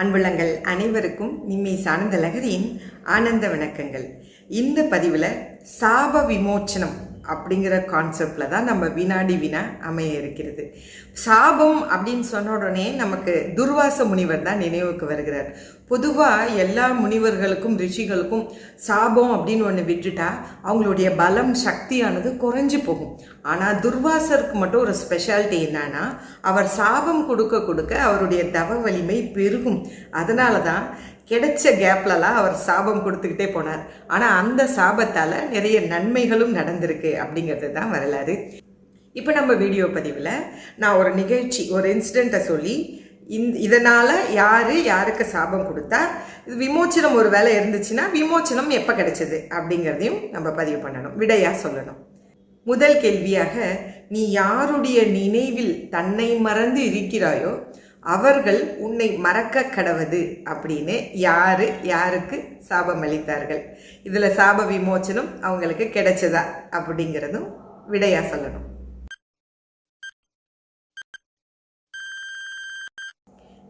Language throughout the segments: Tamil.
அன்புள்ளங்கள் அனைவருக்கும் நிம்மை சார்ந்த லகரியின் ஆனந்த வணக்கங்கள். இந்த பதிவில் சாப விமோச்சனம் அப்படிங்கிற கான்செப்டில் தான் நம்ம வினாடி வினா அமைய இருக்கிறது. சாபம் அப்படின்னு சொன்ன உடனே நமக்கு துர்வாச முனிவர் தான் நினைவுக்கு வருகிறார். பொதுவாக எல்லா முனிவர்களுக்கும் ரிஷிகளுக்கும் சாபம் அப்படின்னு ஒன்று விட்டுட்டா அவங்களுடைய பலம் சக்தியானது குறைஞ்சு போகும். ஆனால் துர்வாசருக்கு மட்டும் ஒரு ஸ்பெஷாலிட்டி என்னன்னா அவர் சாபம் கொடுக்க கொடுக்க அவருடைய தவ வலிமை பெருகும். அதனால தான் கிடைச்ச கேப்லலாம் அவர் சாபம் கொடுத்துக்கிட்டே போனார். ஆனால் அந்த சாபத்தால் நிறைய நன்மைகளும் நடந்திருக்கு அப்படிங்கிறது தான் வரலாறு. இப்போ நம்ம வீடியோ பதிவில் நான் ஒரு நிகழ்ச்சி ஒரு இன்சிடெண்ட்டை சொல்லி இந்த இதனால் யார் யாருக்கு சாபம் கொடுத்தா இது விமோச்சனம் ஒரு வேலை இருந்துச்சுன்னா விமோச்சனம் எப்போ கிடைச்சது அப்படிங்கிறதையும் நம்ம பதிவு பண்ணணும். விடையாக சொல்லணும். முதல் கேள்வியாக நீ யாருடைய நினைவில் தன்னை மறந்து இருக்கிறாயோ அவர்கள் உன்னை மறக்க கடவது அப்படின்னு யாரு யாருக்கு சாபம் அளித்தார்கள் இதில் சாப விமோச்சனம் அவங்களுக்கு கிடைச்சதா அப்படிங்கிறதும் விடையா சொல்லணும்.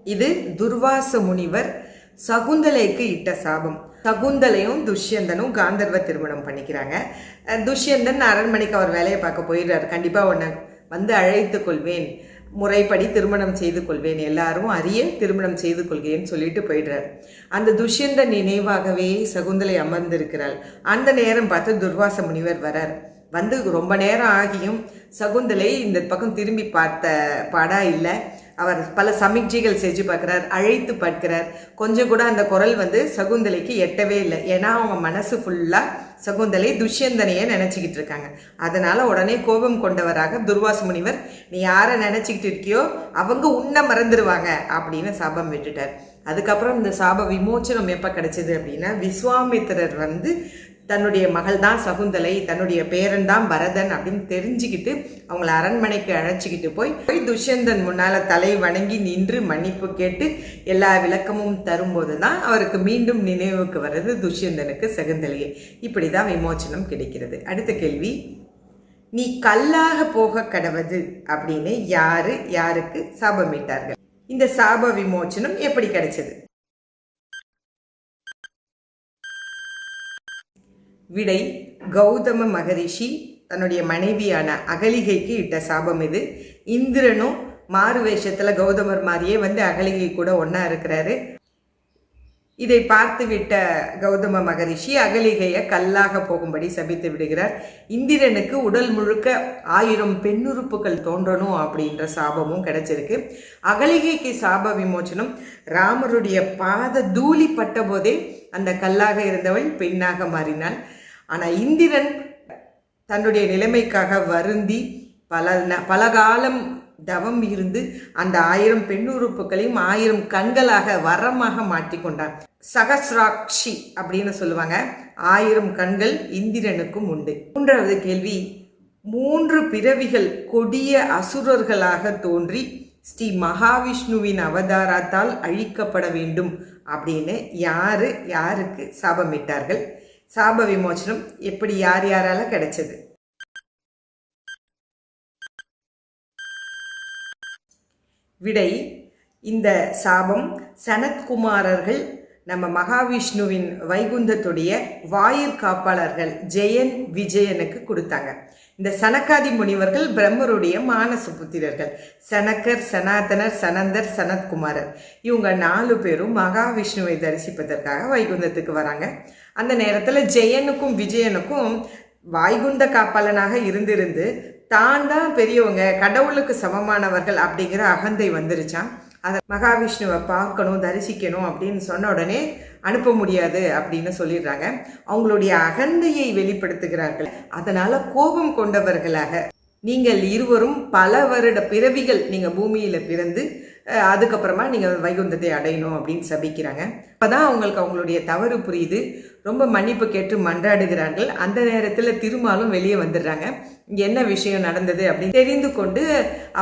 இது துர்வாச முனிவர் சகுந்தலைக்கு இட்ட சாபம். சகுந்தலையும் துஷ்யந்தனும் காந்தர்வ திருமணம் பண்ணிக்கிறாங்க. அஹ் துஷ்யந்தன் அரண்மனைக்கு அவர் வேலையை பார்க்க போயிடுறாரு. கண்டிப்பாக உன்னை வந்து அழைத்து கொள்வேன். முறைப்படி திருமணம் செய்து கொள்வேன். எல்லாரும் அறிய திருமணம் செய்து கொள்கிறேன்னு சொல்லிட்டு போயிடுறார். அந்த துஷ்யந்த நினைவாகவே சகுந்தலை அமர்ந்திருக்கிறாள். அந்த நேரம் பார்த்து துர்வாச முனிவர் வரார். வந்து ரொம்ப நேரம் ஆகியும் சகுந்தலை இந்த பக்கம் திரும்பி பார்த்த பாடா இல்லை. அவர் பல சமிக்ஜைகள் செஞ்சு பார்க்குறார் அழைத்து பார்க்கிறார். கொஞ்சம் கூட அந்த குரல் வந்து சகுந்தலைக்கு எட்டவே இல்லை. ஏன்னா அவங்க மனசு ஃபுல்லாக சகுந்தலை துஷ்யந்தனையே நினச்சிக்கிட்டு இருக்காங்க. அதனால் உடனே கோபம் கொண்டவராக துர்வாச முனிவர் நீ யாரை நினச்சிக்கிட்டு இருக்கியோ அவங்க உன்னை மறந்துடுவாங்க அப்படின்னு சாபம் விட்டுட்டார். அதுக்கப்புறம் இந்த சாப விமோச்சனம் எப்போ கிடைச்சிது அப்படின்னா விஸ்வாமித்திரர் வந்து தன்னுடைய மகள் தான் சகுந்தலை தன்னுடைய பேரன் தான் பரதன் அப்படின்னு தெரிஞ்சுக்கிட்டு அவங்கள அரண்மனைக்கு அழைச்சிக்கிட்டு போய் போய் துஷ்யந்தன் முன்னால் தலை வணங்கி நின்று மன்னிப்பு கேட்டு எல்லா விளக்கமும் தரும்போது தான் அவருக்கு மீண்டும் நினைவுக்கு வர்றது துஷ்யந்தனுக்கு சகுந்தலையே. இப்படி தான் விமோச்சனம் கிடைக்கிறது. அடுத்த கேள்வி. நீ கல்லாக போக கடவது அப்படின்னு யாரு யாருக்கு சாபமிட்டார்கள் இந்த சாப விமோச்சனம் எப்படி கிடைச்சது? விடை கௌதம மகரிஷி தன்னுடைய மனைவியான அகலிகைக்கு இட்ட சாபம் இது. இந்திரனும் மாறு வேஷத்தில் கௌதமர் மாதிரியே வந்து அகலிகை கூட ஒன்றா இருக்கிறாரு. இதை பார்த்து விட்ட கௌதம மகரிஷி அகலிகையை கல்லாக போகும்படி சபித்து விடுகிறார். இந்திரனுக்கு உடல் முழுக்க ஆயிரம் பெண்ணுறுப்புகள் தோன்றணும் அப்படின்ற சாபமும் கிடைச்சிருக்கு. அகலிகைக்கு சாப விமோச்சனம் ராமருடைய பாத தூளி பட்ட போதே அந்த கல்லாக இருந்தவள் பெண்ணாக மாறினாள். ஆனால் இந்திரன் தன்னுடைய நிலைமைக்காக வருந்தி பல ந- பல காலம் தவம் இருந்து அந்த ஆயிரம் பெண்ணுறுப்புகளையும் ஆயிரம் கண்களாக வரமாக மாட்டிக்கொண்டான் சகசிராட்சி அப்படின்னு சொல்லுவாங்க. ஆயிரம் கண்கள் இந்திரனுக்கும் உண்டு. மூன்றாவது கேள்வி மூன்று பிறவிகள் கொடிய அசுரர்களாக தோன்றி ஸ்ரீ மகாவிஷ்ணுவின் அவதாரத்தால் அழிக்கப்பட வேண்டும் அப்படின்னு யாரு யாருக்கு சாபமிட்டார்கள்? சாப விமோச்சனம் எப்படி யார் யாரால கிடைச்சது? விடை இந்த சாபம் சனத்குமாரர்கள் நம்ம மகாவிஷ்ணுவின் வைகுந்தத்துடைய வாயிற் காப்பாளர்கள் ஜெயன் விஜயனுக்கு கொடுத்தாங்க. இந்த சனக்காதி முனிவர்கள் பிரம்மருடைய மானச புத்திரர்கள். சனக்கர் சனாதனர் சனந்தர் சனத்குமாரர். இவங்க நாலு பேரும் மகாவிஷ்ணுவை தரிசிப்பதற்காக வைகுந்தத்துக்கு வராங்க. அந்த நேரத்தில் ஜெயனுக்கும் விஜயனுக்கும் வாய்குண்ட காப்பாளனாக இருந்திருந்து தான் தான் பெரியவங்க கடவுளுக்கு சமமானவர்கள் அப்படிங்கிற அகந்தை வந்துருச்சான் அதை மகாவிஷ்ணுவை பார்க்கணும் தரிசிக்கணும் அப்படின்னு சொன்ன உடனே அனுப்ப முடியாது அப்படின்னு சொல்லிடுறாங்க. அவங்களுடைய அகந்தையை வெளிப்படுத்துகிறார்கள். அதனால கோபம் கொண்டவர்களாக நீங்கள் இருவரும் பல வருட பிறவிகள் நீங்கள் பூமியில் பிறந்து அதுக்கப்புறமா நீங்கள் வைகுந்தத்தை அடையணும் அப்படின்னு சபிக்கிறாங்க. அப்போ தான் அவங்களுக்கு அவங்களுடைய தவறு புரியுது. ரொம்ப மன்னிப்பு கேட்டு மன்றாடுகிறார்கள். அந்த நேரத்தில் திருமாலும் வெளியே வந்துடுறாங்க. இங்கே என்ன விஷயம் நடந்தது அப்படின்னு தெரிந்து கொண்டு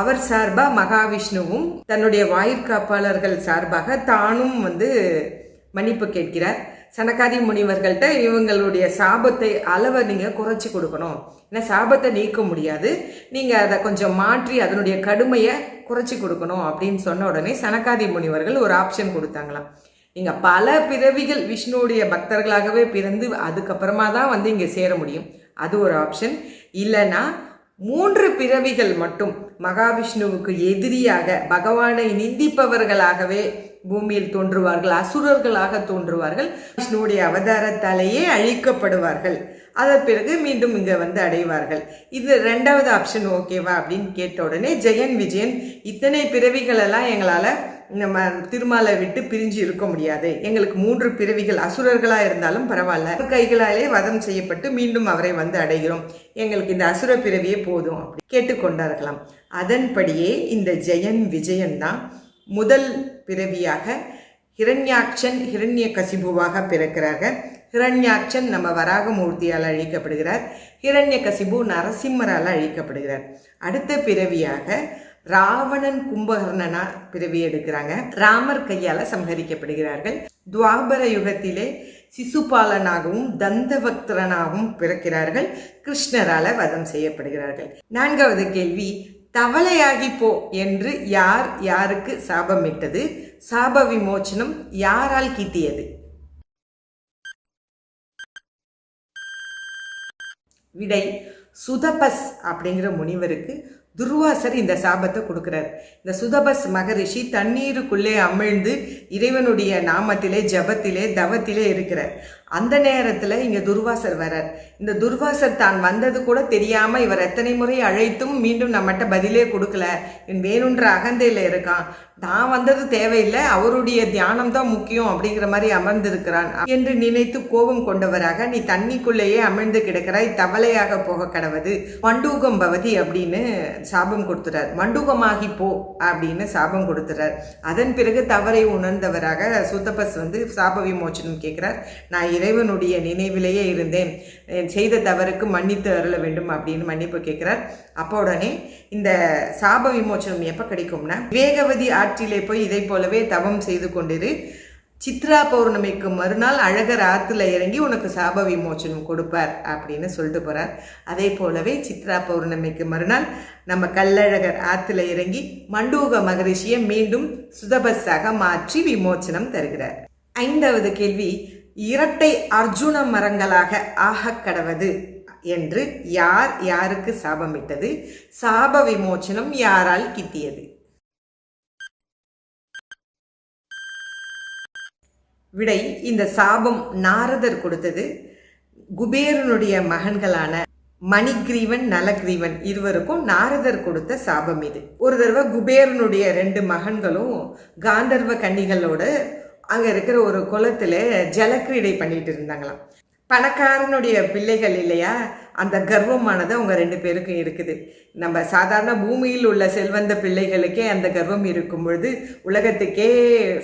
அவர் சார்பாக மகாவிஷ்ணுவும் தன்னுடைய வாயிற்காப்பாளர்கள் சார்பாக தானும் வந்து மன்னிப்பு கேட்கிறார். சனகாதி முனிவர்கள்ட்ட இவங்களுடைய சாபத்தை அளவை நீங்கள் குறைச்சி கொடுக்கணும். ஏன்னா சாபத்தை நீக்க முடியாது. நீங்கள் அதை கொஞ்சம் மாற்றி அதனுடைய கடுமையை குறைச்சி கொடுக்கணும் அப்படின்னு சொன்ன உடனே சனகாதி முனிவர்கள் ஒரு ஆப்ஷன் கொடுத்தாங்களாம். நீங்கள் பல பிறவிகள் விஷ்ணுவுடைய பக்தர்களாகவே பிறந்து அதுக்கப்புறமா தான் வந்து இங்கே சேர முடியும். அது ஒரு ஆப்ஷன் இல்லைன்னா மூன்று பிறவிகள் மட்டும் மகாவிஷ்ணுவுக்கு எதிரியாக பகவானை நிந்திப்பவர்களாகவே பூமியில் தோன்றுவார்கள் அசுரர்களாக தோன்றுவார்கள் விஷ்ணுவுடைய அவதாரத்தாலேயே அழிக்கப்படுவார்கள். அதன் பிறகு மீண்டும் இங்கே வந்து அடைவார்கள். இது ரெண்டாவது ஆப்ஷன் ஓகேவா அப்படின்னு கேட்ட உடனே ஜெயன் விஜயன் இத்தனை பிறவிகளெல்லாம் எங்களால் நம்ம திருமாலை விட்டு பிரிஞ்சு இருக்க முடியாது. எங்களுக்கு மூன்று பிறவிகள் அசுரர்களாக இருந்தாலும் பரவாயில்ல. கைகளாலே வதம் செய்யப்பட்டு மீண்டும் அவரை வந்து அடைகிறோம். எங்களுக்கு இந்த அசுர பிறவியே போதும் அப்படி கேட்டுக்கொண்டார்களாம். அதன்படியே இந்த ஜெயன் விஜயன் தான் முதல் பிறவியாக ஹிரண்யாட்சன் ஹிரண்ய கசிபுவாக பிறக்கிறார்கள். ஹிரண்யாட்சன் நம்ம வராகமூர்த்தியால் அழிக்கப்படுகிறார். ஹிரண்ய கசிபு நரசிம்மரால் அழிக்கப்படுகிறார். அடுத்த பிறவியாக ராவணன் கும்பகர்ணனா பிறவி எடுக்கிறாங்க. ராமர் கையால சம்ஹரிக்கப்படுகிறார்கள் துவாபர யுகத்திலே சிசுபாலனாகவும் தந்தபக்தரனாகவும் பிறக்கிறார்கள். கிருஷ்ணரால வதம் செய்யப்படுகிறார்கள். நான்காவது கேள்வி தவளையாகி போ என்று யார் யாருக்கு சாபமிட்டது? சாப விமோச்சனம் யாரால் கீட்டியது விடை சுதபஸ் அப்படிங்கிற முனிவருக்கு துர்வாசர் இந்த சாபத்தை கொடுக்கிறார். இந்த சுதபஸ் மகரிஷி தண்ணீருக்குள்ளே அமிழ்ந்து இறைவனுடைய நாமத்திலே ஜபத்திலே தவத்திலே இருக்கிறார். அந்த நேரத்தில் இங்கே துர்வாசர் வரார் இந்த துர்வாசர் தான் வந்தது கூட தெரியாமல் இவர் எத்தனை முறை அழைத்தும் மீண்டும் நம்மகிட்ட பதிலே கொடுக்கல. என் வேணுன்ற அகந்தையில் இருக்கான். நான் வந்தது தேவையில்லை அவருடைய தியானம் தான் முக்கியம் அப்படிங்கிற மாதிரி அமர்ந்திருக்கிறான் என்று நினைத்து கோபம் கொண்டவராக நீ தண்ணிக்குள்ளேயே அமிழ்ந்து கிடக்கிறாய் தவளையாக போக கடவது. மண்டூகம் பவதி அப்படின்னு சாபம் கொடுத்துறார். மண்டூகமாகி போ அப்படின்னு சாபம் கொடுத்துறார். அதன் பிறகு தவறை உணர்ந்தவராக சுத்தபஸ் வந்து சாப விமோச்சனம் கேட்கிறார். நான் இறைவனுடைய நினைவிலேயே இருந்தேன். செய்த தவறுக்கு மன்னித்து அருள வேண்டும் அப்படின்னு மன்னிப்பு கேட்கிறார். அப்போ உடனே இந்த சாப விமோச்சனம் எப்போ கிடைக்கும்னா வேகவதி ஆற்றிலே போய் இதை போலவே தவம் செய்து கொண்டிரு. சித்ரா பௌர்ணமிக்கு மறுநாள் அழகர் ஆற்றுல இறங்கி உனக்கு சாப விமோச்சனம் கொடுப்பார் அப்படின்னு சொல்லிட்டு போகிறார் அதே போலவே சித்ரா பௌர்ணமிக்கு மறுநாள் நம்ம கல்லழகர் ஆற்றுல இறங்கி மண்டூக மகரிஷியை மீண்டும் சுதபஸாக மாற்றி விமோச்சனம் தருகிறார். ஐந்தாவது கேள்வி இரட்டை அர்ஜுன மரங்களாக ஆகக் கடவது என்று யார் யாருக்கு சாபமிட்டது? சாப விமோச்சனம் யாரால் கிட்டியது? விடை இந்த சாபம் நாரதர் கொடுத்தது. குபேரனுடைய மகன்களான மணிக்ரீவன் நலக்ரீவன் இருவருக்கும் நாரதர் கொடுத்த சாபம் இது. ஒரு தடவை குபேரனுடைய ரெண்டு மகன்களும் காந்தர்வ கன்னிகளோட அங்கே இருக்கிற ஒரு குளத்தில் ஜலக்கிரீடை பண்ணிட்டு இருந்தாங்களாம். பணக்காரனுடைய பிள்ளைகள் இல்லையா? அந்த கர்வமானது அவங்க ரெண்டு பேருக்கும் இருக்குது. நம்ம சாதாரண பூமியில் உள்ள செல்வந்த பிள்ளைகளுக்கே அந்த கர்வம் இருக்கும் பொழுது உலகத்துக்கே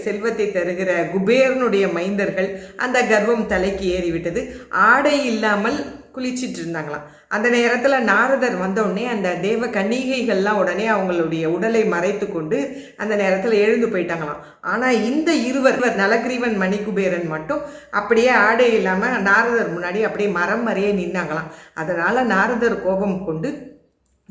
செல்வத்தை தருகிற குபேரனுடைய மைந்தர்கள் அந்த கர்வம் தலைக்கு ஏறிவிட்டது. ஆடை இல்லாமல் குளிச்சிட்டு இருந்தாங்களாம் அந்த நேரத்தில் நாரதர் வந்த அந்த தேவ கன்னிகைகள்லாம் உடனே அவங்களுடைய உடலை மறைத்து கொண்டு அந்த நேரத்தில் எழுந்து போயிட்டாங்களாம். ஆனால் இந்த இருவர் நலகிரீவன் மணிக்குபேரன் மட்டும் அப்படியே ஆடை இல்லாமல் நாரதர் முன்னாடி அப்படியே மரம் மறையே நின்னாங்களாம். அதனால் நாரதர் கோபம் கொண்டு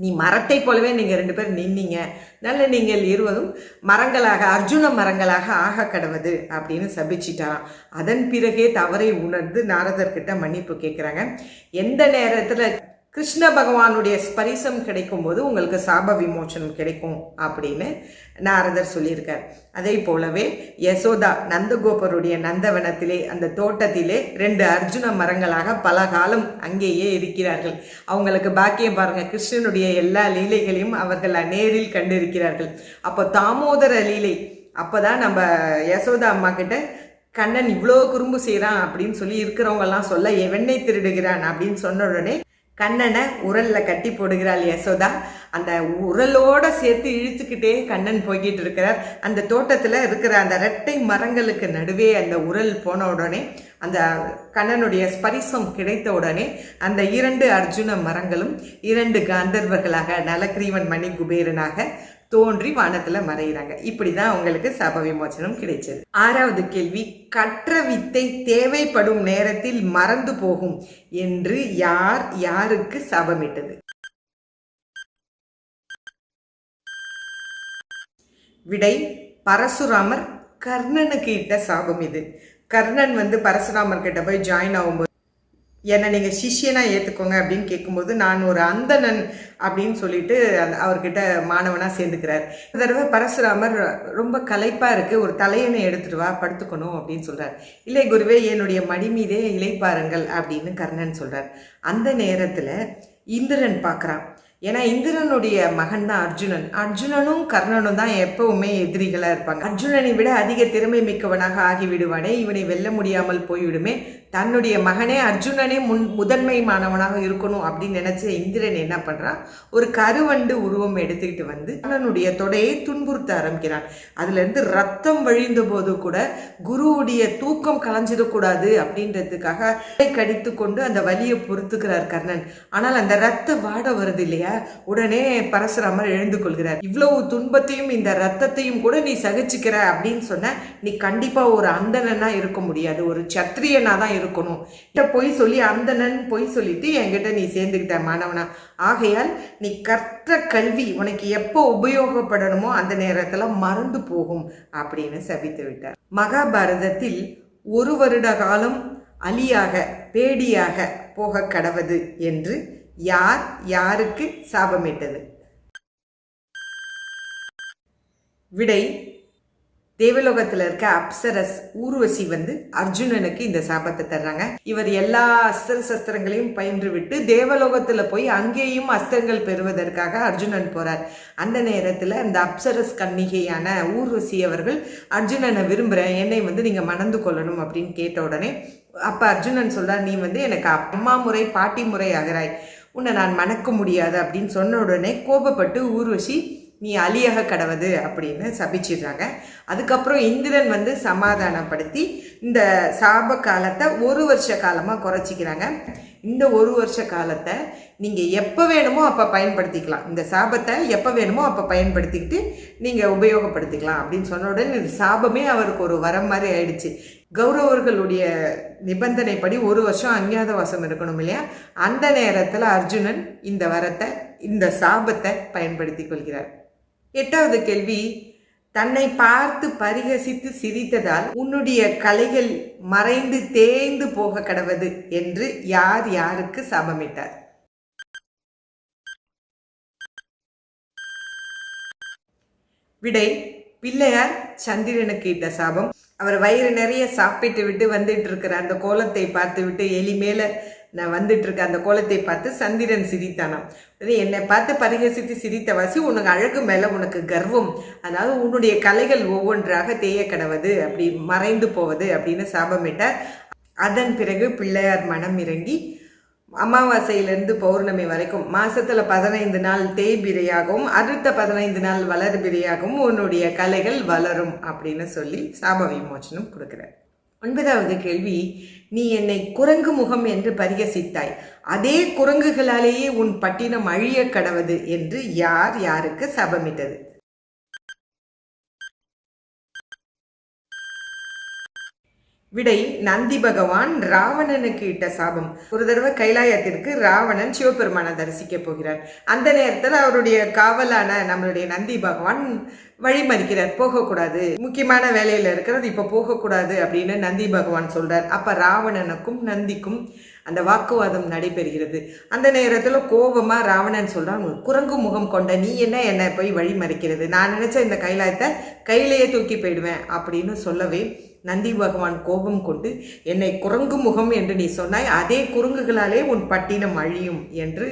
நீ மரத்தை போலவே நீங்கள் ரெண்டு பேரும் நின்னீங்க. நல்ல நீங்கள் இருவரும் மரங்களாக அர்ஜுன மரங்களாக ஆக கடவுது அப்படின்னு சபிச்சிட்டாராம். அதன் பிறகே தவறை உணர்ந்து நாரதர்கிட்ட மன்னிப்பு கேட்குறாங்க. எந்த நேரத்தில் கிருஷ்ண பகவானுடைய ஸ்பரிசம் கிடைக்கும் போது உங்களுக்கு சாப விமோச்சனம் கிடைக்கும் அப்படின்னு நாரதர் சொல்லியிருக்கார். அதே போலவே யசோதா நந்தகோபருடைய நந்தவனத்திலே அந்த தோட்டத்திலே ரெண்டு அர்ஜுன மரங்களாக பல காலம் அங்கேயே இருக்கிறார்கள். அவங்களுக்கு பாக்கியம் பாருங்க கிருஷ்ணனுடைய எல்லா லீலைகளையும் அவர்கள் நேரில் கண்டிருக்கிறார்கள். அப்போ தாமோதர லீலை அப்போதான் நம்ம யசோதா அம்மா கிட்ட கண்ணன் இவ்வளோ குறும்பு செய்கிறான் அப்படின்னு சொல்லி இருக்கிறவங்கெல்லாம் சொல்ல வெண்ணெய் திருடுகிறான்? அப்படின்னு சொன்ன உடனே கண்ணனை உரலில் கட்டி போடுகிறாள் யசோதா. அந்த உரலோட சேர்த்து இழுத்துக்கிட்டே கண்ணன் போய்கிட்டு இருக்கிறார். அந்த தோட்டத்தில் இருக்கிற அந்த ரெட்டை மரங்களுக்கு நடுவே அந்த உரல் போன உடனே அந்த கண்ணனுடைய ஸ்பரிசம் கிடைத்த உடனே அந்த இரண்டு அர்ஜுன மரங்களும் இரண்டு காந்தர்வர்களாக நலக்கிரீவன் மணி குபேரனாக தோன்றி வானத்துல மறைகிறாங்க இப்படிதான் அவங்களுக்கு சப விமோச்சனம் கிடைச்சது. ஆறாவது கேள்வி கற்ற வித்தை தேவைப்படும் நேரத்தில் மறந்து போகும் என்று யார் யாருக்கு சபமிட்டது? விடை பரசுராமர் கர்ணனுக்கு இட்ட சாபம் இது. கர்ணன் வந்து பரசுராமர் கிட்ட போய் ஜாயின் ஆகும்போது என்னை நீங்கள் சிஷ்யனா ஏற்றுக்கோங்க அப்படின்னு கேட்கும்போது நான் ஒரு அந்தணன் அப்படின்னு சொல்லிட்டு அந்த அவர்கிட்ட மாணவனாக சேர்ந்துக்கிறார். இந்த தடவை பரசுராமர் ரொம்ப கலைப்பாக இருக்குது ஒரு தலையணை எடுத்துட்டு வா படுத்துக்கணும் அப்படின்னு சொல்கிறார் இல்லை குருவே என்னுடைய மடி மீதே இளைப்பாருங்கள் அப்படின்னு கர்ணன் சொல்கிறார் அந்த நேரத்தில் இந்திரன் பார்க்குறான் ஏன்னா இந்திரனுடைய மகன் தான் அர்ஜுனன். அர்ஜுனனும் கர்ணனும் தான் எப்பவுமே எதிரிகளாக இருப்பாங்க. அர்ஜுனனை விட அதிக திறமை மிக்கவனாக ஆகிவிடுவானே இவனை வெல்ல முடியாமல் போய்விடுமே தன்னுடைய மகனே அர்ஜுனனே முன் முதன்மை மாணவனாக இருக்கணும் அப்படின்னு நினைச்ச இந்திரன் என்ன பண்றான் ஒரு கருவண்டு உருவம் எடுத்துக்கிட்டு வந்து அண்ணனுடைய தொடையை துன்புறுத்த ஆரம்பிக்கிறான். அதுல இருந்து ரத்தம் வழிந்த போது கூட குருவுடைய தூக்கம் கலைஞ்சிடக்கூடாது அப்படின்றதுக்காக கடித்து கொண்டு அந்த வலியை பொறுத்துக்கிறார் கர்ணன். ஆனால் அந்த ரத்த வாட வருது இல்லையா? உடனே பரசுராமர் எழுந்து கொள்கிறார். இவ்வளவு துன்பத்தையும் இந்த ரத்தத்தையும் கூட நீ சகிச்சுக்கிற அப்படின்னு சொன்ன நீ கண்டிப்பா ஒரு அந்தனா இருக்க முடியாது. ஒரு சத்திரியனா தான் இருக்கணும். கிட்ட பொய் சொல்லி அந்தணன் பொய் சொல்லிட்டு என்கிட்ட நீ சேர்ந்துக்கிட்ட மாணவனா. ஆகையால் நீ கற்ற கல்வி உனக்கு எப்போ உபயோகப்படணுமோ அந்த நேரத்தில் மறந்து போகும் அப்படின்னு சபித்து விட்டார். மகாபாரதத்தில் ஒரு வருட காலம் அலியாக பேடியாக போக கடவது என்று யார் யாருக்கு சாபமிட்டது? விடை தேவலோகத்தில் இருக்க அப்சரஸ் ஊர்வசி வந்து அர்ஜுனனுக்கு இந்த சாபத்தை தர்றாங்க. இவர் எல்லா அஸ்திர சஸ்திரங்களையும் பயின்று விட்டு தேவலோகத்தில் போய் அங்கேயும் அஸ்திரங்கள் பெறுவதற்காக அர்ஜுனன் போறார். அந்த நேரத்தில் அந்த அப்சரஸ் கன்னிகையான ஊர்வசி அவர்கள் அர்ஜுனனை விரும்புகிறேன் என்னை வந்து நீங்கள் மணந்து கொள்ளணும் அப்படின்னு கேட்ட உடனே அப்போ அர்ஜுனன் சொல்றார் நீ வந்து எனக்கு அம்மா முறை பாட்டி முறை ஆகிறாய். உன்னை நான் மணக்க முடியாது அப்படின்னு சொன்ன உடனே கோபப்பட்டு ஊர்வசி நீ அலியாக கடவுது அப்படின்னு சபிச்சிடுறாங்க. அதுக்கப்புறம் இந்திரன் வந்து சமாதானப்படுத்தி இந்த சாப காலத்தை ஒரு வருஷ காலமாக குறைச்சிக்கிறாங்க. இந்த ஒரு வருஷ காலத்தை நீங்கள் எப்போ வேணுமோ அப்போ பயன்படுத்திக்கலாம். இந்த சாபத்தை எப்போ வேணுமோ அப்போ பயன்படுத்திக்கிட்டு நீங்கள் உபயோகப்படுத்திக்கலாம் அப்படின்னு சொன்ன உடனே இந்த சாபமே அவருக்கு ஒரு வரம் மாதிரி ஆயிடுச்சு. கௌரவர்களுடைய நிபந்தனைப்படி ஒரு வருஷம் அஞ்ஞாத வாசம் இருக்கணும் இல்லையா? அந்த நேரத்தில் அர்ஜுனன் இந்த வரத்தை இந்த சாபத்தை பயன்படுத்தி கொள்கிறார். எட்டாவது கேள்வி தன்னை பார்த்து பரிகசித்து சிரித்ததால் உன்னுடைய கலைகள் மறைந்து தேய்ந்து போக கடவது என்று யார் யாருக்கு சாபமிட்டார்? விடை பிள்ளையார் சந்திரனுக்கு இட்ட சாபம். அவர் வயிறு நிறைய சாப்பிட்டு விட்டு வந்துட்டு இருக்கிற அந்த கோலத்தை பார்த்து விட்டு எலி மேல நான் வந்துட்டு இருக்க அந்த கோலத்தை பார்த்து சந்திரன் சிரித்தானாம். என்னை பார்த்து பரிகசித்து சிரித்த வாசி உனக்கு அழகு மேல உனக்கு கர்வம். அதாவது உன்னுடைய கலைகள் ஒவ்வொன்றாக தேய கடவது அப்படி மறைந்து போவது அப்படின்னு சாபமிட்டார். அதன் பிறகு பிள்ளையார் மனம் இறங்கி அமாவாசையிலிருந்து பௌர்ணமி வரைக்கும் மாசத்துல பதினைந்து நாள் தேய்பிரையாகவும் அடுத்த பதினைந்து நாள் வளர்பிரையாகவும் உன்னுடைய கலைகள் வளரும் அப்படின்னு சொல்லி சாப விமோச்சனம் கொடுக்குறேன் ஒன்பதாவது கேள்வி நீ என்னை குரங்கு முகம் என்று பரிகசித்தாய். அதே குரங்குகளாலேயே உன் பட்டினம் அழிய கடவது என்று யார் யாருக்கு சபமிட்டது? விடை நந்தி பகவான் ராவணனுக்கு இட்ட சாபம். ஒரு தடவை கைலாயத்திற்கு ராவணன் சிவபெருமானை தரிசிக்க போகிறார். அந்த நேரத்தில் அவருடைய காவலான நம்மளுடைய நந்தி பகவான் வழிமறிக்கிறார். போகக்கூடாது. முக்கியமான வேலையில் இருக்கிறது இப்போ போகக்கூடாது அப்படின்னு நந்தி பகவான் சொல்றார். அப்போ ராவணனுக்கும் நந்திக்கும் அந்த வாக்குவாதம் நடைபெறுகிறது. அந்த நேரத்தில் கோபமாக ராவணன் சொல்கிறான் குரங்கு முகம் கொண்ட நீ என்ன என்னை போய் வழி மறைக்கிறது? நான் நினச்ச இந்த கைலாயத்தை கையிலேயே தூக்கி போயிடுவேன் அப்படின்னு சொல்லவே நந்தி பகவான் கோபம் கொண்டு என்னை குரங்கு முகம் என்று நீ சொன்னாய் அதே குரங்குகளாலே உன் பட்டினம் அழியும் என்று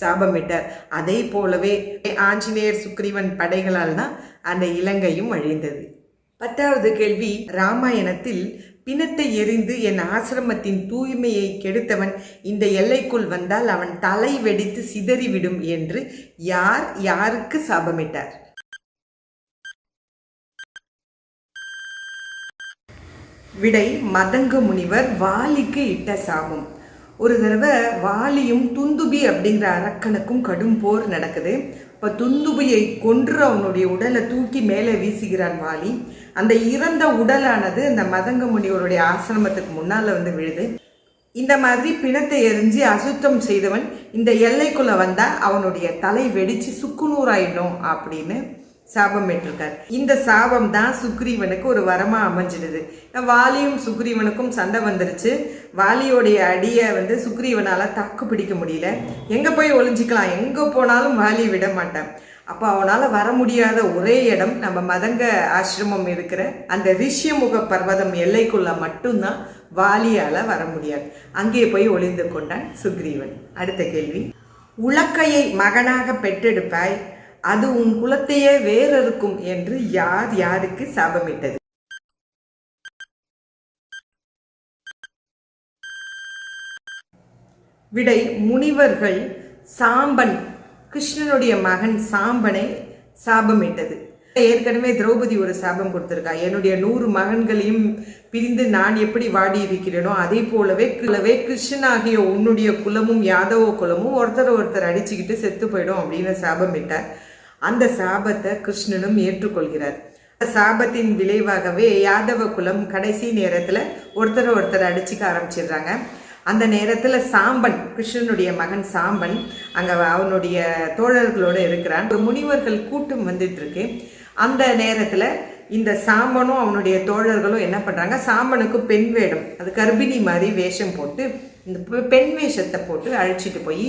சாபமிட்டார். அதே போலவே ஆஞ்சநேயர் சுக்ரீவன் படைகளால் தான் அந்த இலங்கையும் அழிந்தது. பத்தாவது கேள்வி ராமாயணத்தில் பிணத்தை எரிந்து என் ஆசிரமத்தின் தூய்மையை கெடுத்தவன் இந்த எல்லைக்குள் வந்தால் அவன் தலை வெடித்து சிதறிவிடும் என்று யார் யாருக்கு சாபமிட்டார்? விடை மதங்க முனிவர் வாலிக்கு இட்ட சாபம். ஒரு தடவை வாலியும் துந்துபி அப்படிங்கிற அரக்கனுக்கும் கடும் போர் நடக்குது. இப்போ துந்துபியை கொன்று அவனுடைய உடலை தூக்கி மேலே வீசுகிறான் வாலி. அந்த இறந்த உடலானது அந்த மதங்க முனிவருடைய ஆசிரமத்துக்கு முன்னால் வந்து விழுது. இந்த மாதிரி பிணத்தை எரிஞ்சு அசுத்தம் செய்தவன் இந்த எல்லைக்குள்ளே வந்தால் அவனுடைய தலை வெடித்து சுக்குநூறாயிடும் அப்படின்னு சாபம் பெற்றிருக்கார். இந்த சாபம் தான் சுக்ரீவனுக்கு ஒரு வரமாக அமைஞ்சிடுது. வாலியும் சுக்ரீவனுக்கும் சண்டை வந்துருச்சு. வாலியோடைய அடியை வந்து சுக்ரீவனால தாக்கு பிடிக்க முடியல. எங்கே போய் ஒளிஞ்சிக்கலாம்? எங்கே போனாலும் வாலி விட மாட்டான். அப்போ அவனால் வர முடியாத ஒரே இடம் நம்ம மதங்க ஆசிரமம் இருக்கிற அந்த ரிஷ்யமுக பர்வதம் எல்லைக்குள்ள மட்டும்தான் வாலியால் வர முடியாது. அங்கே போய் ஒளிந்து கொண்டான் சுக்ரீவன். அடுத்த கேள்வி. உலக்கையை மகனாக பெற்றெடுப்பாய். அது உன் குலத்தையே வேறறுக்கும் என்று யார் யாருக்கு சாபமிட்டது? விடை முனிவர்கள் சாம்பன் கிருஷ்ணனுடைய மகன் சாம்பனை சாபமிட்டது. ஏற்கனவே திரௌபதி ஒரு சாபம் கொடுத்துருக்கா. என்னுடைய நூறு மகன்களையும் பிரிந்து நான் எப்படி வாடி இருக்கிறேனோ அதே போலவே கிழவே கிருஷ்ணன் ஆகிய உன்னுடைய குலமும் யாதவ குலமும் ஒருத்தர் ஒருத்தர் அடிச்சுக்கிட்டு செத்து போயிடும் அப்படின்னு சாபமிட்டார். அந்த சாபத்தை கிருஷ்ணனும் ஏற்றுக்கொள்கிறார். அந்த சாபத்தின் விளைவாகவே யாதவ குலம் கடைசி நேரத்தில் ஒருத்தர் ஒருத்தர் அடிச்சுக்க ஆரம்பிச்சிடுறாங்க. அந்த நேரத்தில் சாம்பன் கிருஷ்ணனுடைய மகன் சாம்பன் அங்கே அவனுடைய தோழர்களோடு இருக்கிறான். ஒரு முனிவர்கள் கூட்டம் வந்துட்டு இருக்கு. அந்த நேரத்தில் இந்த சாம்பனும் அவனுடைய தோழர்களும் என்ன பண்ணுறாங்க சாம்பனுக்கு பெண் வேடம் அது கர்ப்பிணி மாதிரி வேஷம் போட்டு இந்த பெண் வேஷத்தை போட்டு அழைச்சிட்டு போய்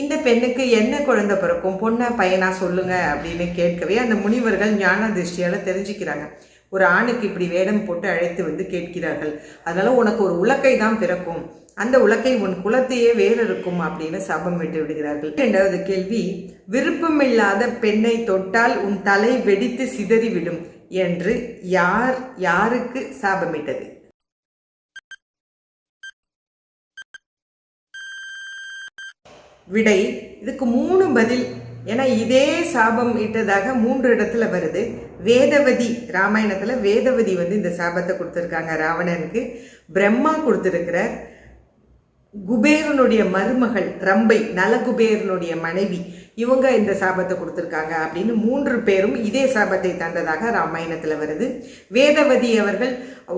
இந்த பெண்ணுக்கு என்ன குழந்தை பிறக்கும்? பொண்ணா பையனா சொல்லுங்க அப்படின்னு கேட்கவே அந்த முனிவர்கள் ஞான திருஷ்டியால தெரிஞ்சுக்கிறாங்க. ஒரு ஆணுக்கு இப்படி வேடம் போட்டு அழைத்து வந்து கேட்கிறார்கள். அதனால உனக்கு ஒரு உலக்கை தான் பிறக்கும். அந்த உலக்கை உன் குலத்தையே வேறு இருக்கும் அப்படின்னு சாபம் விட்டு விடுகிறார்கள். இரண்டாவது கேள்வி விருப்பமில்லாத பெண்ணை தொட்டால் உன் தலை வெடித்து சிதறிவிடும். என்று யார் யாருக்கு சாபமிட்டது? விடை இதுக்கு மூணு பதில். ஏன்னா இதே சாபம் இட்டதாக மூன்று இடத்துல வருது. வேதவதி ராமாயணத்தில் வேதவதி வந்து இந்த சாபத்தை கொடுத்துருக்காங்க ராவணனுக்கு. பிரம்மா கொடுத்துருக்கிறார். குபேரனுடைய மருமகள் ரம்பை நலகுபேரனுடைய மனைவி. இவங்க இந்த சாபத்தை கொடுத்துருக்காங்க அப்படின்னு மூன்று பேரும் இதே சாபத்தை தந்ததாக ராமாயணத்தில் வருது. வேதவதி அவர்கள்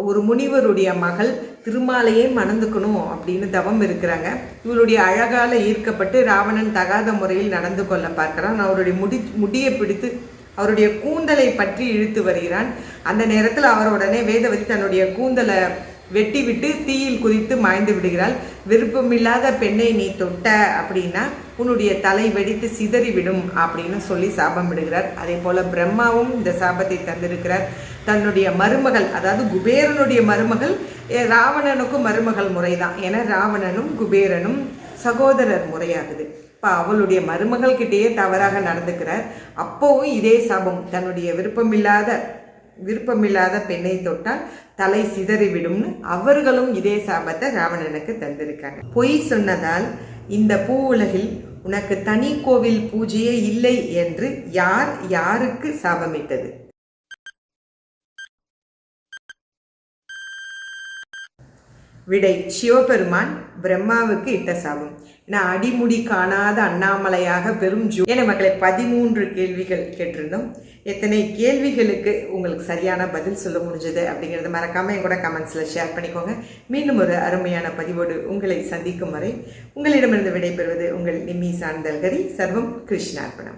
ஒரு முனிவருடைய மகள் திருமாலையே மணந்துக்கணும் அப்படின்னு தவம் இருக்கிறாங்க. இவருடைய அழகால் ஈர்க்கப்பட்டு ராவணன் தகாத முறையில் நடந்து கொள்ள பார்க்கிறான். அவருடைய முடி முடியை பிடித்து அவருடைய கூந்தலை பற்றி இழுத்து வருகிறான். அந்த நேரத்தில் அவர் உடனே வேதவதி தன்னுடைய கூந்தலை வெட்டிவிட்டு தீயில் குதித்து மாய்ந்து விடுகிறாள். விருப்பமில்லாத பெண்ணை நீ தொட்ட அப்படின்னா உன்னுடைய தலை வெடித்து சிதறிவிடும் அப்படின்னு சொல்லி சாபம் விடுகிறார். அதே போல பிரம்மாவும் இந்த சாபத்தை தந்திருக்கிறார். தன்னுடைய மருமகள் அதாவது குபேரனுடைய மருமகள் ராவணனுக்கும் மருமகள் முறைதான். ஏன்னா ராவணனும் குபேரனும் சகோதரர் முறையாகுது. இப்போ அவளுடைய மருமகள் கிட்டேயே தவறாக நடந்துக்கிறார். அப்போவும் இதே சாபம். தன்னுடைய விருப்பமில்லாத விருப்பமில்லாத பெண்ணை தொட்டால் தலை சிதறிவிடும்னு அவர்களும் இதே சாபத்தை ராவணனுக்கு தந்திருக்காங்க. பொய் சொன்னதால் இந்த பூ உலகில் உனக்கு தனி கோவில் பூஜையே இல்லை என்று யார் யாருக்கு சாபமிட்டது? விடை சிவபெருமான் பிரம்மாவுக்கு இட்ட சாபம். நான் அடிமுடி காணாத அண்ணாமலையாக பெரும் ஜூ என மக்களை பதிமூன்று கேள்விகள் கேட்டிருந்தோம். எத்தனை கேள்விகளுக்கு உங்களுக்கு சரியான பதில் சொல்ல முடிஞ்சது அப்படிங்கிறத மறக்காம என் கூட கமெண்ட்ஸில் ஷேர் பண்ணிக்கோங்க. மீண்டும் ஒரு அருமையான பதிவோடு உங்களை சந்திக்கும் வரை உங்களிடமிருந்து விடைபெறுவது உங்கள் நிம்மி சார்ந்தல்கரி சர்வம் கிருஷ்ணார்ப்பணம்